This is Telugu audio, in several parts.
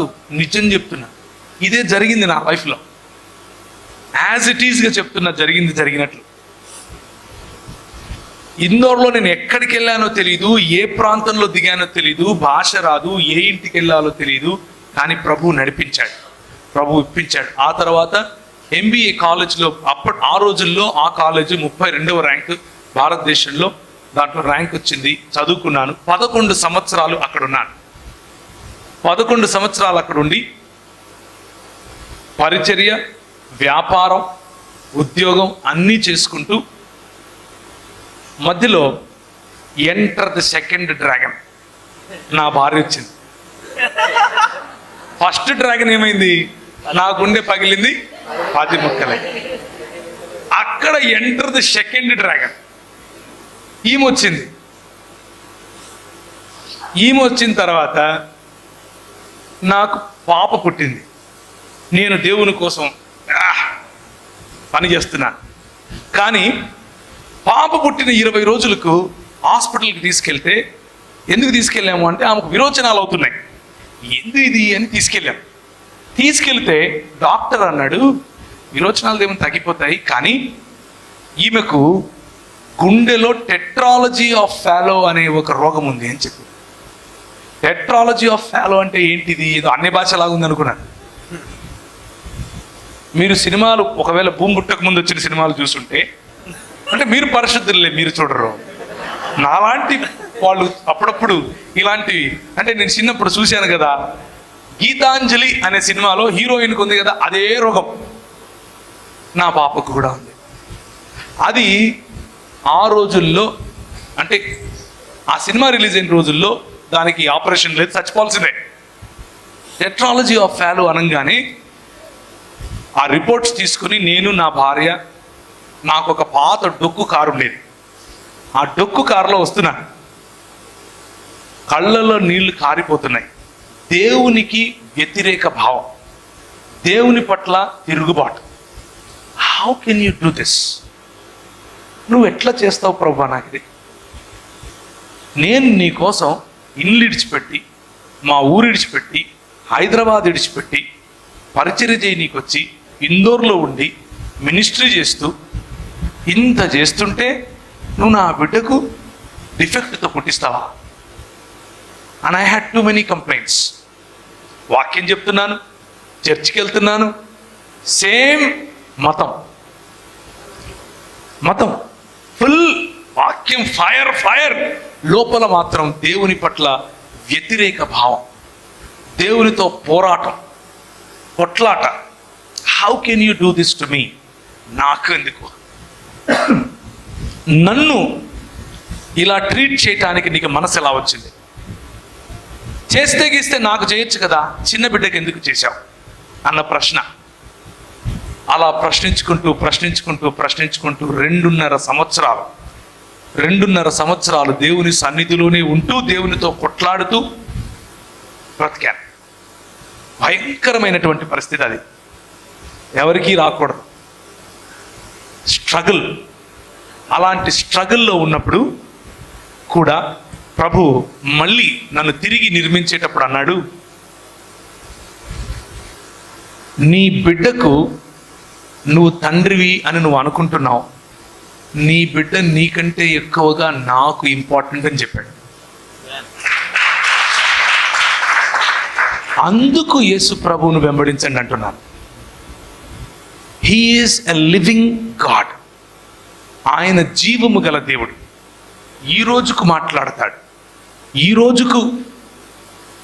కాదు నిజం చెప్తున్నా. ఇదే జరిగింది నా లైఫ్లో. యాజ్ ఇట్ ఈస్గా చెప్తున్నా జరిగింది జరిగినట్లు. ఇందోర్లో నేను ఎక్కడికి వెళ్ళానో తెలియదు ఏ ప్రాంతంలో దిగానో తెలియదు భాష రాదు ఏ ఇంటికి వెళ్ళాలో తెలియదు కానీ ప్రభు నడిపించాడు. ప్రభు ఇప్పించాడు. ఆ తర్వాత ఎంబీఏ కాలేజ్లో అప్పటి ఆ రోజుల్లో ఆ కాలేజ్ ముప్పై రెండవ ర్యాంక్ భారతదేశంలో దాంట్లో ర్యాంక్ వచ్చింది చదువుకున్నాను. పదకొండు సంవత్సరాలు అక్కడ ఉన్నాను పదకొండు సంవత్సరాలు అక్కడ ఉండి పరిచర్య వ్యాపారం ఉద్యోగం అన్నీ చేసుకుంటూ మధ్యలో ఎంటర్ ది సెకండ్ డ్రాగన్ నా భార్య వచ్చింది. ఫస్ట్ డ్రాగన్ ఏమైంది? నా గుండె పగిలింది. పది ముక్కలై. అక్కడ ఎంటర్ ది సెకండ్ డ్రాగన్ ఈమె వచ్చింది. ఈమె వచ్చిన తర్వాత నాకు పాప పుట్టింది. నేను దేవుని కోసం పని చేస్తున్నా. కానీ పాప పుట్టిన ఇరవై రోజులకు హాస్పిటల్కి తీసుకెళ్తే ఎందుకు తీసుకెళ్ళాము అంటే ఆమెకు విరోచనాలు అవుతున్నాయి. ఎందుకు ఇది? అని తీసుకెళ్ళాం. తీసుకెళ్తే డాక్టర్ అన్నాడు విరోచనాలు ఏమైనా తగ్గిపోతాయి కానీ ఈమెకు గుండెలో టెట్రాలజీ ఆఫ్ ఫాలో అనే ఒక రోగం ఉంది అని చెప్పి. టెట్రాలజీ ఆఫ్ ఫాలో అంటే ఏంటిది? ఏదో అన్ని భాషలాగా ఉంది అనుకున్నాను. మీరు సినిమాలు ఒకవేళ భూమి పుట్టక ముందు వచ్చిన సినిమాలు చూస్తుంటే అంటే మీరు పరిశుద్ధులే మీరు చూడరు. నాలాంటి వాళ్ళు అప్పుడప్పుడు ఇలాంటివి అంటే నేను చిన్నప్పుడు చూశాను కదా గీతాంజలి అనే సినిమాలో హీరోయిన్కి ఉంది కదా అదే రోగం. నా పాపకు కూడా ఉంది. అది ఆ రోజుల్లో అంటే ఆ సినిమా రిలీజ్ అయిన రోజుల్లో దానికి ఆపరేషన్ లేదు చచ్చిపోవాల్సిందే. టెక్నాలజీ ఆఫ్ ఫాలో అనగానే ఆ రిపోర్ట్స్ తీసుకుని నేను నా భార్య నాకు ఒక పాత డొక్కు కారు ఉండేది. ఆ డొక్కు కారులో వస్తున్నా. కళ్ళలో నీళ్ళు కారిపోతున్నాయి. దేవునికి వ్యతిరేక భావం. దేవుని పట్ల తిరుగుబాటు. How can you do this నువ్వు ఎట్లా చేస్తావు ప్రభా నాకు ఇది నేను నీ కోసం ఇల్లు ఇడిచిపెట్టి మా ఊరు ఇడిచిపెట్టి హైదరాబాద్ ఇడిచిపెట్టి పరిచర్య చేయనీకి వచ్చి ఇందోర్లో ఉండి మినిస్ట్రీ చేస్తూ ఇంత చేస్తుంటే నువ్వు నా బిడ్డకు డిఫెక్ట్తో పుట్టిస్తావా? And I had too many complaints వాక్యం చెప్తున్నాను చర్చికి వెళ్తున్నాను సేమ్ మతం. మతం. ఫుల్ వాక్యం ఫైర్ ఫైర్. లోపల మాత్రం దేవుని పట్ల వ్యతిరేక భావం. దేవునితో పోరాటం కొట్లాట. How can you do this to me నాకు ఎందుకు నన్ను ఇలా ట్రీట్ చేయటానికి నీకు మనసు ఎలా వచ్చింది? చేస్తే గీస్తే నాకు చేయొచ్చు కదా? చిన్న బిడ్డకి ఎందుకు చేశావు? అన్న ప్రశ్న. అలా ప్రశ్నించుకుంటూ ప్రశ్నించుకుంటూ ప్రశ్నించుకుంటూ రెండున్నర సంవత్సరాలు రెండున్నర సంవత్సరాలు దేవుని సన్నిధిలోనే ఉంటూ దేవునితో కొట్లాడుతూ బ్రతికాను భయంకరమైనటువంటి పరిస్థితి అది. ఎవరికీ రాకూడదు. స్ట్రగుల్. అలాంటి స్ట్రగుల్లో ఉన్నప్పుడు కూడా ప్రభు మళ్ళీ నన్ను తిరిగి నిర్మించేటప్పుడు అన్నాడు నీ బిడ్డకు నువ్వు తండ్రివి అని నువ్వు అనుకుంటున్నావు. నీ బిడ్డ నీకంటే ఎక్కువగా నాకు ఇంపార్టెంట్ అని చెప్పాడు. అందుకు యేసు ప్రభువును వెంబడించండి అంటున్నాను. హీఈస్ ఎ లివింగ్ గాడ్ ఆయన జీవము గల దేవుడు. ఈ రోజుకు మాట్లాడతాడు. ఈ రోజుకు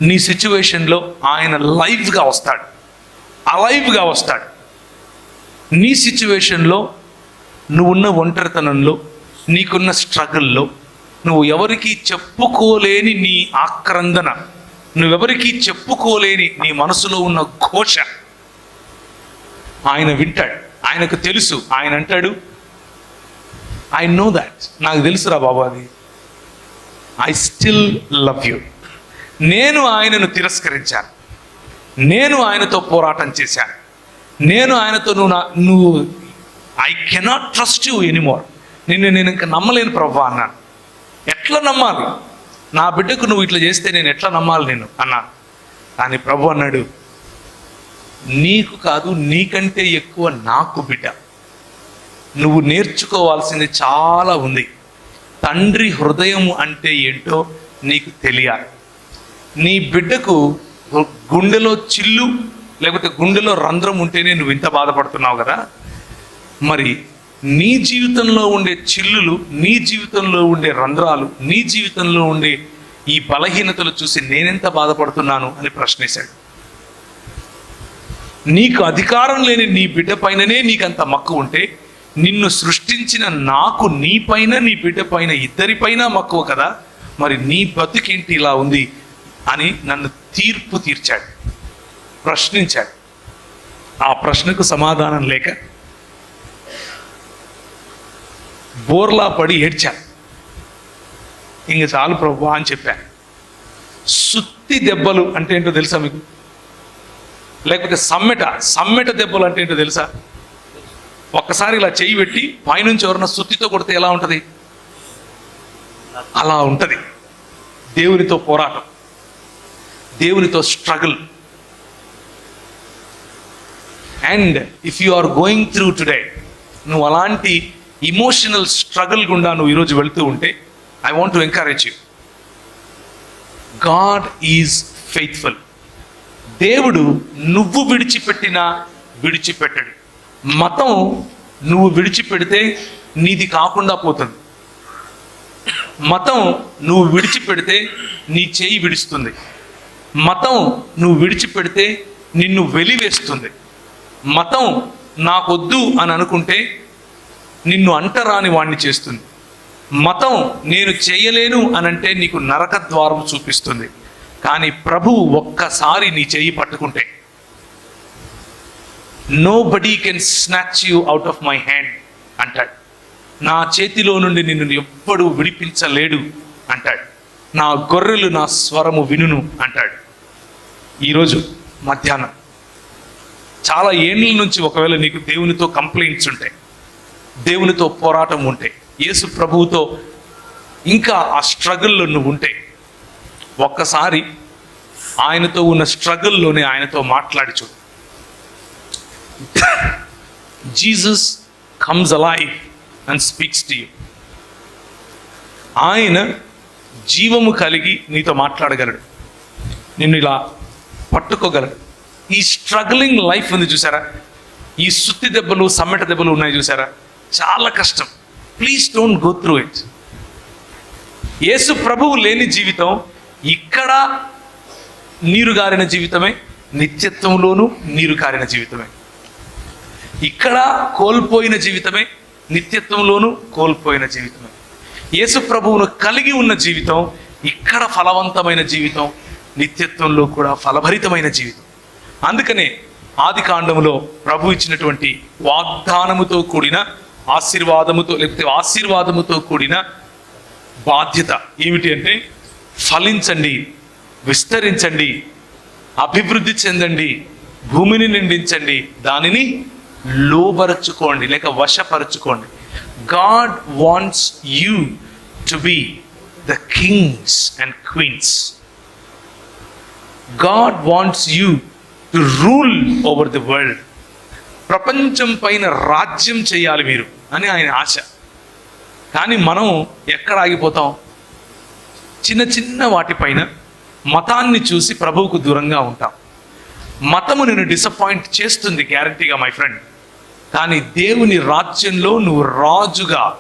నీ సిచ్యువేషన్లో ఆయన లైవ్గా వస్తాడు. అలైవ్గా వస్తాడు. నీ సిచ్యువేషన్లో నువ్వున్న ఒంటరితనంలో నీకున్న స్ట్రగుల్లో నువ్వు ఎవరికి చెప్పుకోలేని నీ ఆక్రందన నువ్వెవరికి చెప్పుకోలేని నీ మనసులో ఉన్న ఘోష ఆయన వింటాడు. ఆయనకు తెలుసు. ఆయన అంటాడు ఐ నో దాట్ నాకు తెలుసురా బాబు అది. ఐ స్టిల్ లవ్ యూ నేను ఆయనను తిరస్కరించాను. నేను ఆయనతో పోరాటం చేశాను. నేను ఆయనతో నువ్వు నా నువ్వు I cannot trust you anymore నిన్ను నేను ఇంకా నమ్మలేను ప్రభా అన్నాను ఎట్లా నమ్మాలి? నా బిడ్డకు నువ్వు ఇట్లా చేస్తే నేను ఎట్లా నమ్మాలి నేను? అన్నాను కానీ ప్రభు అన్నాడు నీకు కాదు నీకంటే ఎక్కువ నాకు బిడ్డ. నువ్వు నేర్చుకోవాల్సింది చాలా ఉంది. తండ్రి హృదయం అంటే ఏంటో నీకు తెలియాలి. నీ బిడ్డకు గుండెలో చిల్లు లేకపోతే గుండెలో రంధ్రం ఉంటేనే నువ్వు ఇంత బాధపడుతున్నావు కదా? మరి నీ జీవితంలో ఉండే చిల్లులు నీ జీవితంలో ఉండే రంధ్రాలు నీ జీవితంలో ఉండే ఈ బలహీనతలు చూసి నేనెంత బాధపడుతున్నాను అని ప్రశ్నించాడు నీకు అధికారం లేని నీ బిడ్డ పైననే నీకంత మక్కువ ఉంటే నిన్ను సృష్టించిన నాకు నీ పైన నీ బిడ్డ పైన ఇద్దరిపైన మక్కువ కదా మరి నీ బతుకేంటి ఇలా ఉంది అని నన్ను తీర్పు తీర్చాడు ప్రశ్నించాడు. ఆ ప్రశ్నకు సమాధానం లేక బోర్లా పడి ఏడ్చాను ఇంక చాలు ప్రభు అని చెప్పాను సుత్తి దెబ్బలు అంటే ఏంటో తెలుసా మీకు? లేకపోతే సమ్మెట సమ్మెట దెబ్బలు అంటే ఏంటో తెలుసా? ఒక్కసారి ఇలా చేయి పెట్టి పైనుంచి ఎవరన్నా సుత్తితో కొడితే ఎలా ఉంటుంది? అలా ఉంటుంది. దేవునితో పోరాటం. దేవునితో struggle and if you are going through today నువ్వు అలాంటి ఇమోషనల్ స్ట్రగుల్ గుండా నువ్వు ఈరోజు వెళ్తూ ఉంటే I want to encourage you God is faithful దేవుడు నువ్వు విడిచిపెట్టినా విడిచిపెట్టడు. మతం నువ్వు విడిచిపెడితే నీది కాకుండా పోతుంది. మతం నువ్వు విడిచిపెడితే నీ చేయి విడుస్తుంది. మతం నువ్వు విడిచిపెడితే నిన్ను వెలివేస్తుంది. మతం నాకొద్దు అని అనుకుంటే నిన్ను అంటరాని వాణ్ణి చేస్తుంది. మతం నేను చేయలేను అనంటే నీకు నరక ద్వారం చూపిస్తుంది. కానీ ప్రభువు ఒక్కసారి నీ చెయ్యి పట్టుకుంటే nobody can snatch you out of my hand అంటాడు. నా చేతిలో నుండి నిన్ను ఎప్పుడూ విడిపించలేడు అంటాడు. నా గొర్రెలు నా స్వరము వినును అంటాడు. ఈరోజు మధ్యాహ్నం చాలా ఏండ్ల నుంచి ఒకవేళ నీకు దేవునితో కంప్లైంట్స్ ఉంటాయి దేవునితో పోరాటం ఉంటే యేసు ప్రభువుతో ఇంకా ఆ స్ట్రగుల్లో నువ్వు ఉంటే ఒక్కసారి ఆయనతో ఉన్న స్ట్రగుల్లోనే ఆయనతో మాట్లాడి చూడు. Jesus comes alive and speaks to you ఆయన జీవము కలిగి నీతో మాట్లాడగలడు. నిన్ను ఇలా పట్టుకోగలడు. ఈ స్ట్రగ్లింగ్ లైఫ్ ఉంది చూసారా? ఈ సుత్తి దెబ్బలు సమ్మెట దెబ్బలు ఉన్నాయి చూసారా? చాలా కష్టం. Please don't go through it యేసు ప్రభువు లేని జీవితం ఇక్కడ నీరు గారిన జీవితమే నిత్యత్వంలోనూ నీరు కారిన జీవితమే. ఇక్కడ కోల్పోయిన జీవితమే నిత్యత్వంలోనూ కోల్పోయిన జీవితమే. యేసు ప్రభువును కలిగి ఉన్న జీవితం ఇక్కడ ఫలవంతమైన జీవితం నిత్యత్వంలో కూడా ఫలభరితమైన జీవితం. అందుకనే ఆది కాండములో ప్రభు ఇచ్చినటువంటి వాగ్దానముతో కూడిన ఆశీర్వాదముతో లేకపోతే ఆశీర్వాదముతో కూడిన బాధ్యత ఏమిటి అంటే ఫలించండి విస్తరించండి అభివృద్ధి చెందండి భూమిని నిండించండి దానిని లోబరచుకోండి లేక వశపరచుకోండి. God wants you to be the kings and queens God wants you to rule over the world ప్రపంచం పైన రాజ్యం చేయాలి మీరు. అని ఆయన ఆశ. కానీ మనం ఎక్కడ ఆగిపోతాం? చిన్న చిన్న వాటిపైన మతాన్ని చూసి ప్రభువుకు దూరంగా ఉంటాం. మతము నేను డిసప్పాయింట్ చేస్తుంది గ్యారంటీగా మై ఫ్రెండ్ కానీ దేవుని రాజ్యంలో నువ్వు రాజుగా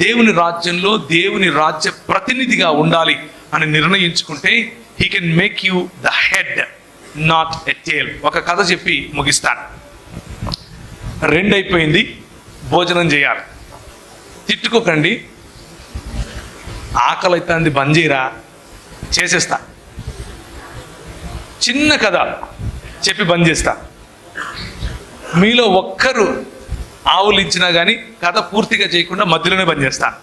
దేవుని రాజ్యంలో దేవుని రాజ్య ప్రతినిధిగా ఉండాలి అని నిర్ణయించుకుంటే he can make you the head not a tail ఒక కథ చెప్పి ముగిస్తాను. రెండైపోయింది. భోజనం చేయాలి. తిట్టుకోకండి. ఆకలి అవుతుంది బంద్ చేయరా చేసేస్తా. చిన్న కథ చెప్పి బంద్ చేస్తా. మీలో ఒక్కరు ఆవులు ఇచ్చినా కానీ కథ పూర్తిగా చేయకుండా మధ్యలోనే బంద్ చేస్తాను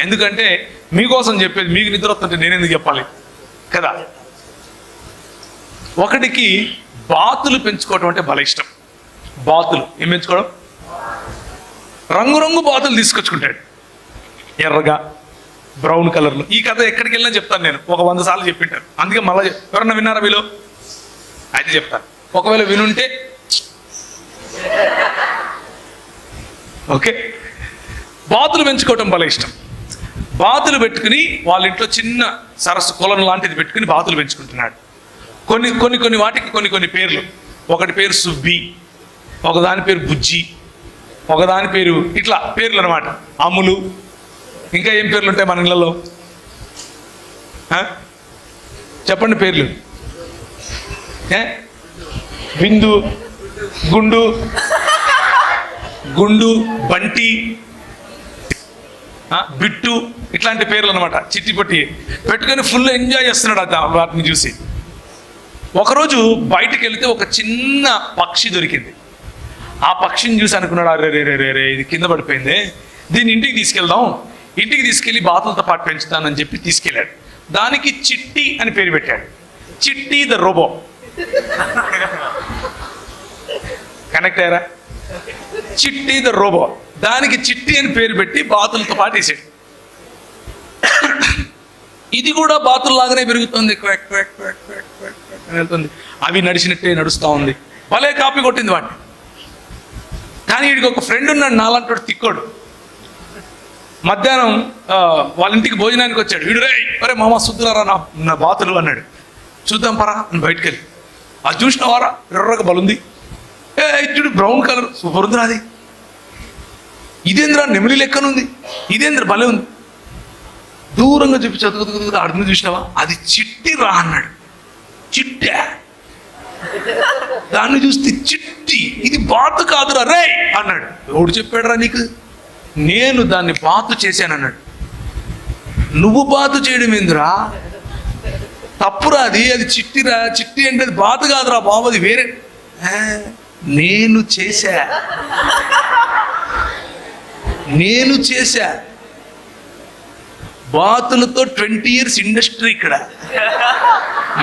ఎందుకంటే మీకోసం చెప్పేది మీకు నిద్ర వస్తుంటే నేనెందుకు చెప్పాలి? కదా? ఒకటికి బాతులు పెంచుకోవటం అంటే భలే ఇష్టం. బాతులు. ఏం పెంచుకోవడం? రంగురంగు బాతులు తీసుకొచ్చుకుంటాడు. ఎర్రగా బ్రౌన్ కలర్లో. ఈ కథ ఎక్కడికి వెళ్ళినా చెప్తాను నేను. ఒక వంద సార్లు చెప్పింటాను. అందుకే మళ్ళీ ఎవరన్నా విన్నారా మీలో? అది చెప్తాను ఒకవేళ వినుంటే ఓకే? బాతులు పెంచుకోవటం భలే ఇష్టం. బాతులు పెట్టుకుని వాళ్ళ ఇంట్లో చిన్న సరస్సు కొలను లాంటిది పెట్టుకుని బాతులు పెంచుకుంటున్నాడు. కొన్ని కొన్ని కొన్ని వాటికి కొన్ని కొన్ని పేర్లు. ఒకటి పేరు సుబ్బి ఒకదాని పేరు బుజ్జి ఒకదాని పేరు ఇట్లా పేర్లు అనమాట అమ్ములు. ఇంకా ఏం పేర్లు ఉంటాయి మన ఇళ్ళలో? చెప్పండి పేర్లు. బిందు గుండు గుండు బంటి బిట్టు ఇట్లాంటి పేర్లు అనమాట చిట్టి పట్టి. పెట్టుకొని ఫుల్ ఎంజాయ్ చేస్తున్నాడు అత వాటిని చూసి. ఒకరోజు బయటికి వెళితే ఒక చిన్న పక్షి దొరికింది. ఆ పక్షిని చూసి అనుకున్నాడు అరే రే రే రే ఇది కింద పడిపోయింది దీన్ని ఇంటికి తీసుకెళ్దాం ఇంటికి తీసుకెళ్ళి బాతులతో పాటు పెంచుతానని చెప్పి తీసుకెళ్ళాడు దానికి చిట్టి అని పేరు పెట్టాడు చిట్టి ద రోబో కనెక్ట్ అయ్యారా చిట్టి ద రోబో దానికి చిట్టి అని పేరు పెట్టి బాతులతో పాటు వేసాడు ఇది కూడా బాతుల్లాగానే పెరుగుతుంది వెళ్తుంది అవి నడిచినట్టే నడుస్తూ ఉంది భలే కాపీ కొట్టింది వాటిని కానీ వీడికి ఒక ఫ్రెండ్ ఉన్నాడు నాలంటి తిక్కోడు. మధ్యాహ్నం వాళ్ళ ఇంటికి భోజనానికి వచ్చాడు. వీడు రే అరే మామ సుద్దులారా నా నా బాతులు అన్నాడు. చూద్దాం పరా అని బయటకు వెళ్ళి అది చూసినవారా? ఎర్రగా బలుంది. ఏ చూడు బ్రౌన్ కలర్ సూపర్ ఉంది అది ఇదేంద్రా నెమిలి లెక్కనుంది? ఇదేంద్ర భలే ఉంది. దూరంగా చెప్పి చదువుకు అడుగు చూసినావా? అది చిట్టి రా అన్నాడు. చిట్టా? దాన్ని చూస్తే చిట్టి ఇది బాతు కాదురా రే అన్నాడు. ఎవడు చెప్పాడురా నీకు? నేను దాన్ని బాతు చేశాను అన్నాడు నువ్వు బాతు చేయడం ఏందిరా? తప్పురా అది అది చిట్టిరా చిట్టి అంటే అది బాతు కాదురా బాబు అది వేరే. నేను చేశా. నేను చేశా. బాతులతో ట్వంటీ ఇయర్స్ ఇండస్ట్రీ ఇక్కడ.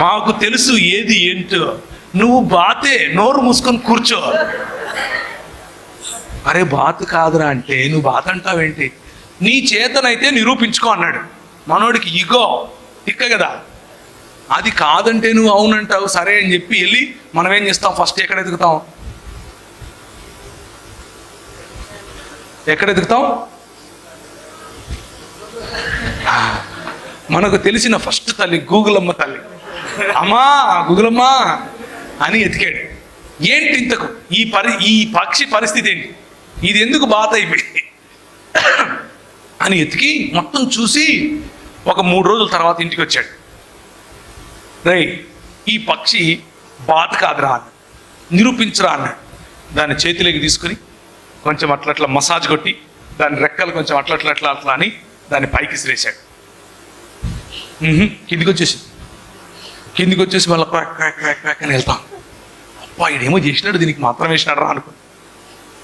మాకు తెలుసు ఏది ఏంటో. నువ్వు బాతే నోరు మూసుకొని కూర్చో. అరే బాత్ కాదురా అంటే నువ్వు బాత్ అంటావేంటి? నీ చేతనైతే నిరూపించుకో అన్నాడు. మనోడికి ఇగో తిక్క కదా. అది కాదంటే నువ్వు అవునంటావు సరే అని చెప్పి వెళ్ళి మనం ఏం చేస్తాం? ఫస్ట్ ఎక్కడ ఎదుగుతాం? ఎక్కడ ఎదుగుతాం? మనకు తెలిసిన ఫస్ట్ తల్లి గూగుల్ అమ్మ తల్లి. అమ్మా గూగులమ్మ. అని ఎతికాడు. ఏంటి ఇంతకు? ఈ పరి ఈ పక్షి పరిస్థితి ఏంటి? ఇది ఎందుకు బాధ అయిపోయింది? అని ఎతికి మొత్తం చూసి ఒక మూడు రోజుల తర్వాత ఇంటికి వచ్చాడు. రై ఈ పక్షి బాధ కాదురా అన్న నిరూపించరా అన్నాడు. దాన్ని చేతిలోకి తీసుకుని కొంచెం అట్లా అట్లా మసాజ్ కొట్టి దాని రెక్కలు కొంచెం అట్లా అట్లా అట్లా అట్లా అని దాన్ని పైకి సిరేశాడు. కిందికి వచ్చేసింది. కిందికి వచ్చేసి మళ్ళీ క్రాక్ క్రాక్ క్రాక్ క్రాక్ అని వెళ్తాం. అబ్బా ఈడేమో చేసినాడు దీనికి మాత్రం వేసినాడు రా అనుకో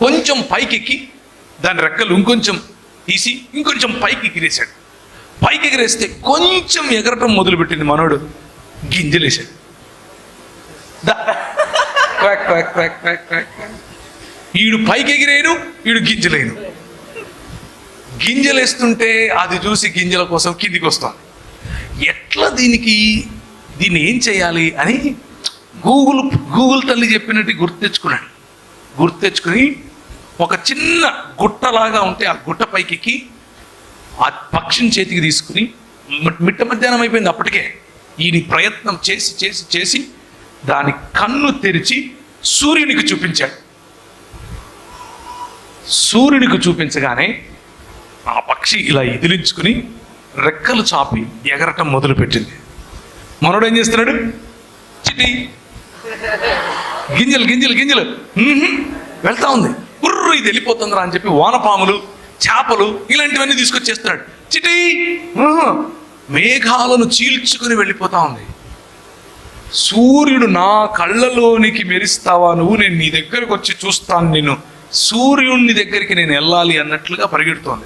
కొంచెం పైకి ఎక్కి దాని రెక్కలు ఇంకొంచెం తీసి ఇంకొంచెం పైకి ఎగిరేశాడు. పైకి ఎగిరేస్తే కొంచెం ఎగరటం మొదలుపెట్టింది మనోడు. గింజలేశాడు. క్రాక్ క్రాక్ క్రాక్ క్రాక్ క్రాక్ ఈడు పైకి ఎగిరేను ఈడు గింజలేను గింజలేస్తుంటే అది చూసి గింజల కోసం కిందికి వస్తుంది ఎట్లా దీనికి దీన్ని ఏం చేయాలి అని గూగుల్ గూగుల్ తల్లి చెప్పినట్టు గుర్తెచ్చుకున్నాడు గుర్తెచ్చుకుని ఒక చిన్న గుట్టలాగా ఉంటే ఆ గుట్ట పైకి ఆ పక్షిని చేతికి తీసుకుని మిట్ట మధ్యాహ్నం అయిపోయింది అప్పటికే. ఈయన ప్రయత్నం చేసి చేసి చేసి దాని కన్ను తెరిచి సూర్యునికి చూపించాడు. సూర్యునికి చూపించగానే ఆ పక్షి ఇలా ఎదిలించుకుని రెక్కలు చాపి ఎగరటం మొదలుపెట్టింది. మనోడు ఏం చేస్తున్నాడు? చిట్టి. గింజలు గింజలు గింజలు. వెళ్తా ఉంది. కుర్రు ఇది వెళ్ళిపోతుందిరా అని చెప్పి వానపాములు చేపలు ఇలాంటివన్నీ తీసుకొచ్చేస్తున్నాడు. చిటి మేఘాలను చీల్చుకుని వెళ్ళిపోతా ఉంది. సూర్యుడు నా కళ్ళలోనికి మెరిస్తావా? నువ్వు నేను నీ దగ్గరకు వచ్చి చూస్తాను నేను సూర్యుడిని దగ్గరికి నేను వెళ్ళాలి అన్నట్లుగా పరిగెడుతోంది.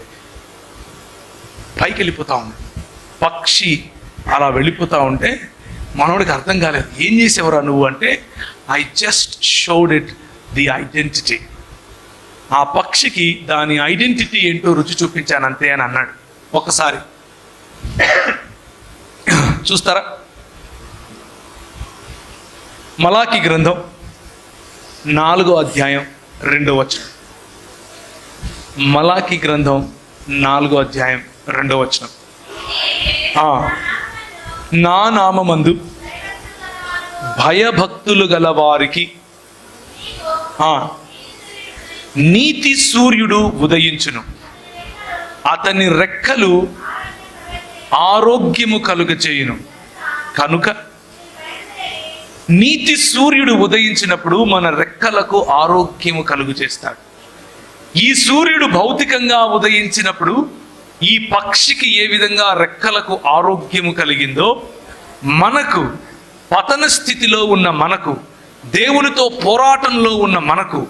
పైకి వెళ్ళిపోతా ఉంది. పక్షి అలా వెళ్ళిపోతూ ఉంటే మనోడికి అర్థం కాలేదు. ఏం చేసేవరా నువ్వు అంటే I just showed it the identity ఆ పక్షికి దాని ఐడెంటిటీ ఏంటో రుచి చూపించాను అంతే అని అన్నాడు. ఒకసారి. చూస్తారా? మలాకి గ్రంథం నాలుగో అధ్యాయం రెండో వచనం. మలాకి గ్రంథం నాలుగో అధ్యాయం రెండో వచనం. నా నామమందు భయభక్తులు గల వారికి నీతి సూర్యుడు ఉదయించును. అతని రెక్కలు ఆరోగ్యము కలుగచేయును. కనుక నీతి సూర్యుడు ఉదయించినప్పుడు మన రెక్కలకు ఆరోగ్యము కలుగు చేస్తాడు ఈ సూర్యుడు భౌతికంగా ఉదయించినప్పుడు ఈ పక్షికి ఏ విధంగా రెక్కలకు ఆరోగ్యము కలిగిందో మనకు పతన స్థితిలో ఉన్న మనకు దేవునితో పోరాటంలో ఉన్న మనకు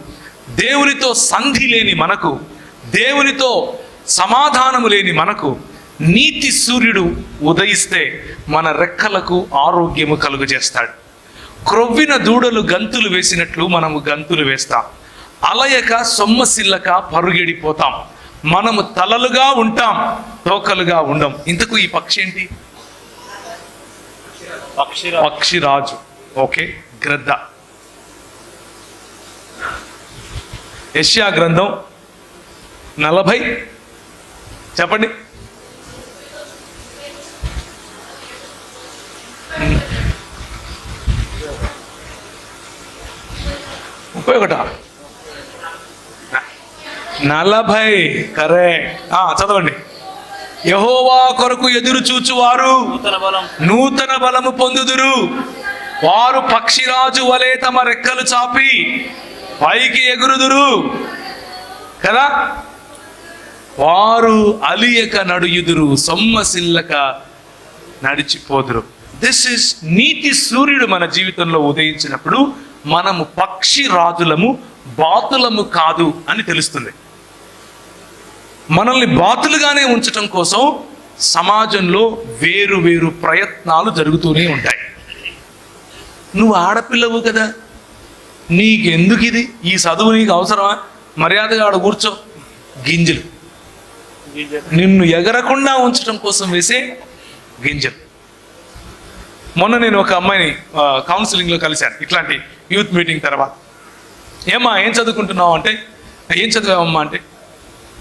దేవునితో సంధి లేని మనకు దేవునితో సమాధానము లేని మనకు నీతి సూర్యుడు ఉదయిస్తే మన రెక్కలకు ఆరోగ్యము కలుగు చేస్తాడు క్రొవ్విన దూడలు గంతులు వేసినట్లు మనము గంతులు వేస్తాం. అలయక సొమ్మసిల్లక పరుగెడిపోతాం. మనము తలలుగా ఉంటాం తోకలుగా ఉండం. ఇంతకు ఈ పక్షి ఏంటి? పక్షిరా పక్షిరాజు. ఓకే గ్రద్ద. యష్యా గ్రంథం నలభై. చెప్పండి. ముప్పై ఒకటా? నలభై. కరెక్ట్. చదవండి. యహోవా కొరకు ఎదురు చూచువారు. నూతన బలం. నూతన బలము పొందుదురు. వారు పక్షిరాజు వలె తమ రెక్కలు చాపి పైకి ఎగురుదురు. కదా? వారు అలియక నడుయుదురు. సొమ్మసిల్లక నడిచిపోదురు. దిస్ ఇస్ నీతి సూర్యుడు మన జీవితంలో ఉదయించినప్పుడు మనము పక్షి రాజులము బాతులము కాదు అని తెలుస్తుంది. మనల్ని బాతులుగానే ఉంచటం కోసం సమాజంలో వేరు వేరు ప్రయత్నాలు జరుగుతూనే ఉంటాయి. నువ్వు ఆడపిల్లవు కదా. నీకెందుకు ఇది ఈ చదువు నీకు అవసరమా? మర్యాదగా ఆడ కూర్చో. గింజలు. నిన్ను ఎగరకుండా ఉంచడం కోసం వేసే గింజలు. మొన్న నేను ఒక అమ్మాయిని కౌన్సిలింగ్లో కలిశాను. ఇట్లాంటి యూత్ మీటింగ్ తర్వాత. ఏమ్మా ఏం చదువుకుంటున్నావు అంటే ఏం చదివామమ్మా అంటే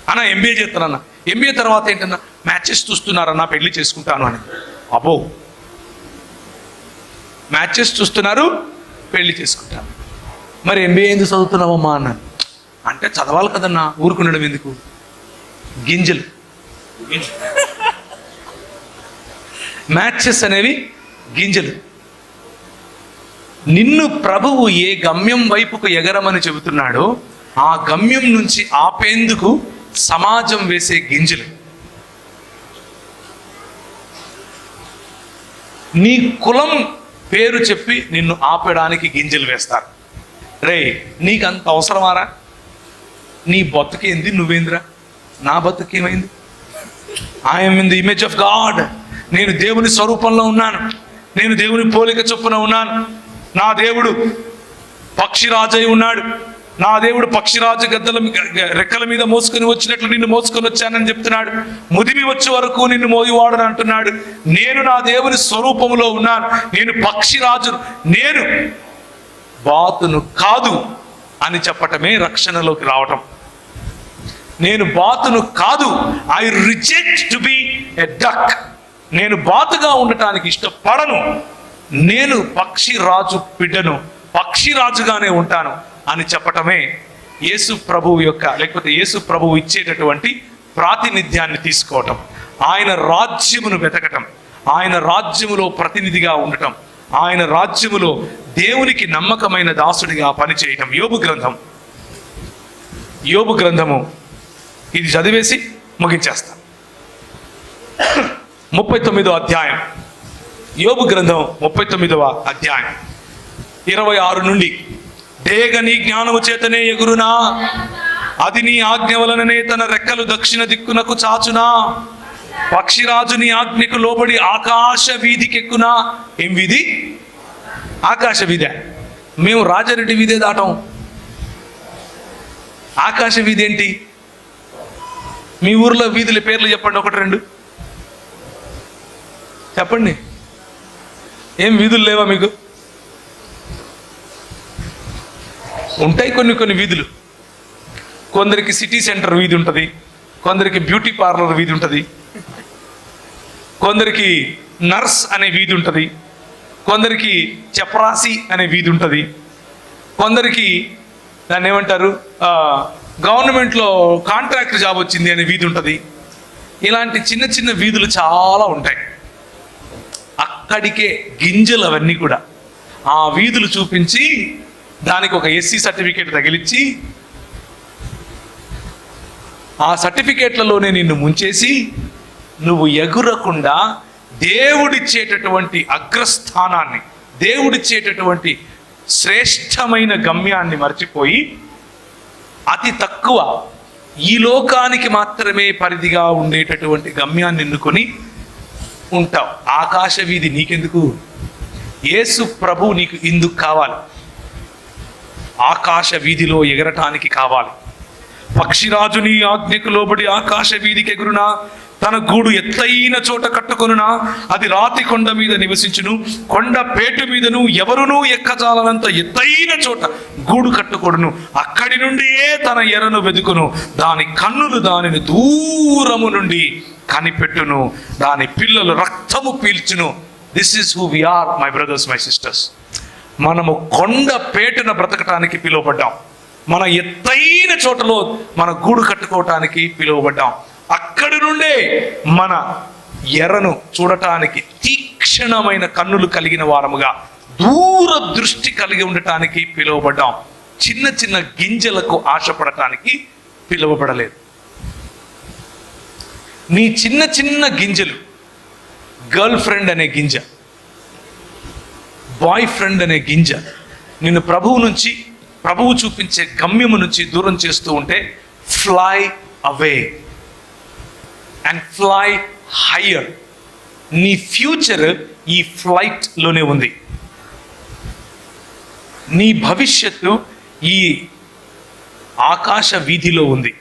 అన్న ఎంబీఏ చేస్తానన్న. ఎంబీఏ తర్వాత ఏంటన్నా మ్యాచెస్ చూస్తున్నారన్నా పెళ్ళి చేసుకుంటాను అని. అబ్బో. మ్యాచెస్ చూస్తున్నారు పెళ్ళి చేసుకుంటాను. మరి ఎంబీఏ ఎందుకు చదువుతున్నావమ్మా అన్న? అంటే చదవాలి కదన్నా ఊరుకుండడం ఎందుకు? గింజలు. మ్యాచెస్ అనేవి గింజలు. నిన్ను ప్రభువు ఏ గమ్యం వైపుకు ఎగరమని చెబుతున్నాడో ఆ గమ్యం నుంచి ఆపేందుకు సమాజం వేసే గింజలు. నీ కులం పేరు చెప్పి నిన్ను ఆపడానికి గింజలు వేస్తారు. రే నీకు అంత అవసరమారా? నీ బతుకేంది నువ్వేందిరా? నా బతుకేమైంది I'm in the image of God నేను దేవుని స్వరూపంలో ఉన్నాను. నేను దేవుని పోలిక చొప్పున ఉన్నాను. నా దేవుడు పక్షిరాజై ఉన్నాడు. నా దేవుడు పక్షిరాజు గద్దల మీ- రెక్కల మీద మోసుకొని వచ్చినట్లు నిన్ను మోసుకొని వచ్చానని చెప్తున్నాడు. ముదిమి వచ్చే వరకు నిన్ను మోగివాడని అంటున్నాడు. నేను నా దేవుని స్వరూపంలో ఉన్నాను. నేను పక్షిరాజు. నేను బాతును కాదు అని చెప్పటమే రక్షణలోకి రావటం. నేను బాతును కాదు. I reject to be a duck నేను బాతుగా ఉండటానికి ఇష్టపడను. నేను పక్షి రాజు బిడ్డను పక్షి రాజుగానే ఉంటాను అని చెప్పటమే యేసు ప్రభువు యొక్క లేకపోతే యేసు ప్రభువు ఇచ్చేటటువంటి ప్రాతినిధ్యాన్ని తీసుకోవటం. ఆయన రాజ్యమును వెతకటం. ఆయన రాజ్యములో ప్రతినిధిగా ఉండటం. ఆయన రాజ్యములో దేవునికి నమ్మకమైన దాసుడిగా పనిచేయటం. యోబు గ్రంథం. యోబు గ్రంథము. ఇది చదివేసి ముగించేస్తాం. ముప్పై తొమ్మిదో అధ్యాయం. యోబు గ్రంథం ముప్పై తొమ్మిదవ అధ్యాయం. ఇరవై ఆరు నుండి. డేగ నీ జ్ఞానము చేతనే ఎగురునా? అది నీ ఆజ్ఞ వలననే తన రెక్కలు దక్షిణ దిక్కునకు చాచునా? పక్షిరాజు నీ ఆజ్ఞకు లోబడి ఆకాశ వీధికెక్కునా? ఏం వీధి? ఆకాశ వీధి. మేము రాజారెడ్డి వీధే దాటం. ఆకాశ వీధి ఏంటి? మీ ఊర్లో వీధుల పేర్లు చెప్పండి ఒకటి రెండు. చెప్పండి. ఏం వీధులు లేవా మీకు? ఉంటాయి కొన్ని కొన్ని వీధులు. కొందరికి సిటీ సెంటర్ వీధి ఉంటుంది కొందరికి బ్యూటీ పార్లర్ వీధి ఉంటుంది కొందరికి నర్స్ అనే వీధి ఉంటుంది కొందరికి చపరాసి అనే వీధి ఉంటుంది కొందరికి దాన్ని ఏమంటారు? గవర్నమెంట్లో కాంట్రాక్ట్ జాబ్ వచ్చింది అనే వీధి ఉంటుంది. ఇలాంటి చిన్న చిన్న వీధులు చాలా ఉంటాయి. అక్కడికే గింజలు అవన్నీ కూడా. ఆ వీధులు చూపించి దానికి ఒక ఎస్సీ సర్టిఫికేట్ తగిలిచ్చి ఆ సర్టిఫికేట్లలోనే నిన్ను ముంచేసి నువ్వు ఎగురకుండా దేవుడిచ్చేటటువంటి అగ్రస్థానాన్ని దేవుడిచ్చేటటువంటి శ్రేష్టమైన గమ్యాన్ని మర్చిపోయి అతి తక్కువ ఈ లోకానికి మాత్రమే పరిధిగా ఉండేటటువంటి గమ్యాన్ని ఎన్నుకొని ఉంటావు. ఆకాశ వీధి నీకెందుకు? యేసు ప్రభు నీకు ఇందుకు కావాలి. ఆకాశ వీధిలో ఎగరటానికి కావాలి. పక్షిరాజుని ఆజ్ఞకు లోబడి ఆకాశ వీధికి ఎగురునా? తన గూడు ఎత్తైన చోట కట్టుకొనునా? అది రాతి కొండ మీద నివసించును కొండ పేటు మీదను ఎవరునూ ఎక్కజాలనంత ఎత్తైన చోట గూడు కట్టుకొడును. అక్కడి నుండియే తన ఎరను వెదుకును దాని కన్నులు దానిని దూరము నుండి కనిపెట్టును దాని పిల్లలు రక్తము పీల్చును. This is who we are my brothers my sisters మనము కొండ పేటున బ్రతకటానికి పిలువబడ్డాం. మన ఎత్తైన చోటలో మన గూడు కట్టుకోవటానికి పిలువబడ్డాం. అక్కడి నుండే మన ఎర్రను చూడటానికి తీక్షణమైన కన్నులు కలిగిన వారముగా దూర దృష్టి కలిగి ఉండటానికి పిలువబడ్డాం. చిన్న చిన్న గింజలకు ఆశపడటానికి పిలువబడలేదు. నీ చిన్న చిన్న గింజలు గర్ల్ ఫ్రెండ్ అనే గింజ. బాయ్ ఫ్రెండ్ అనే గింజ. నిన్ను ప్రభువు నుంచి ప్రభువు చూపించే గమ్యము నుంచి దూరం చేస్తూ ఉంటే fly away and fly higher నీ ఫ్యూచర్ ఈ ఫ్లైట్లోనే ఉంది. నీ భవిష్యత్తు ఈ ఆకాశ వీధిలో ఉంది.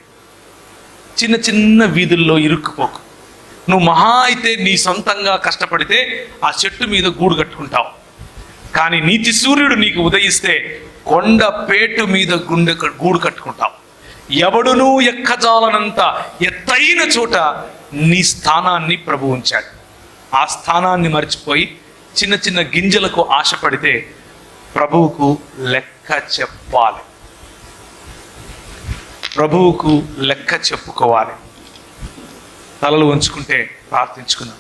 చిన్న చిన్న వీధుల్లో ఇరుక్కుపోకు. నువ్వు మహా అయితే నీ సొంతంగా కష్టపడితే ఆ చెట్టు మీద గూడు కట్టుకుంటావు. కానీ నీతి సూర్యుడు నీకు ఉదయిస్తే కొండ పేటు మీద గుండె గూడు కట్టుకుంటావు. ఎవడునూ ఎక్కజాలనంత ఎత్తైన చోట నీ స్థానాన్ని ప్రభు ఉంచాడు. ఆ స్థానాన్ని మర్చిపోయి చిన్న చిన్న గింజలకు ఆశపడితే ప్రభువుకు లెక్క చెప్పాలి. ప్రభువుకు లెక్క చెప్పుకోవాలి. తలలు ఉంచుకుంటే ప్రార్థించుకున్నాం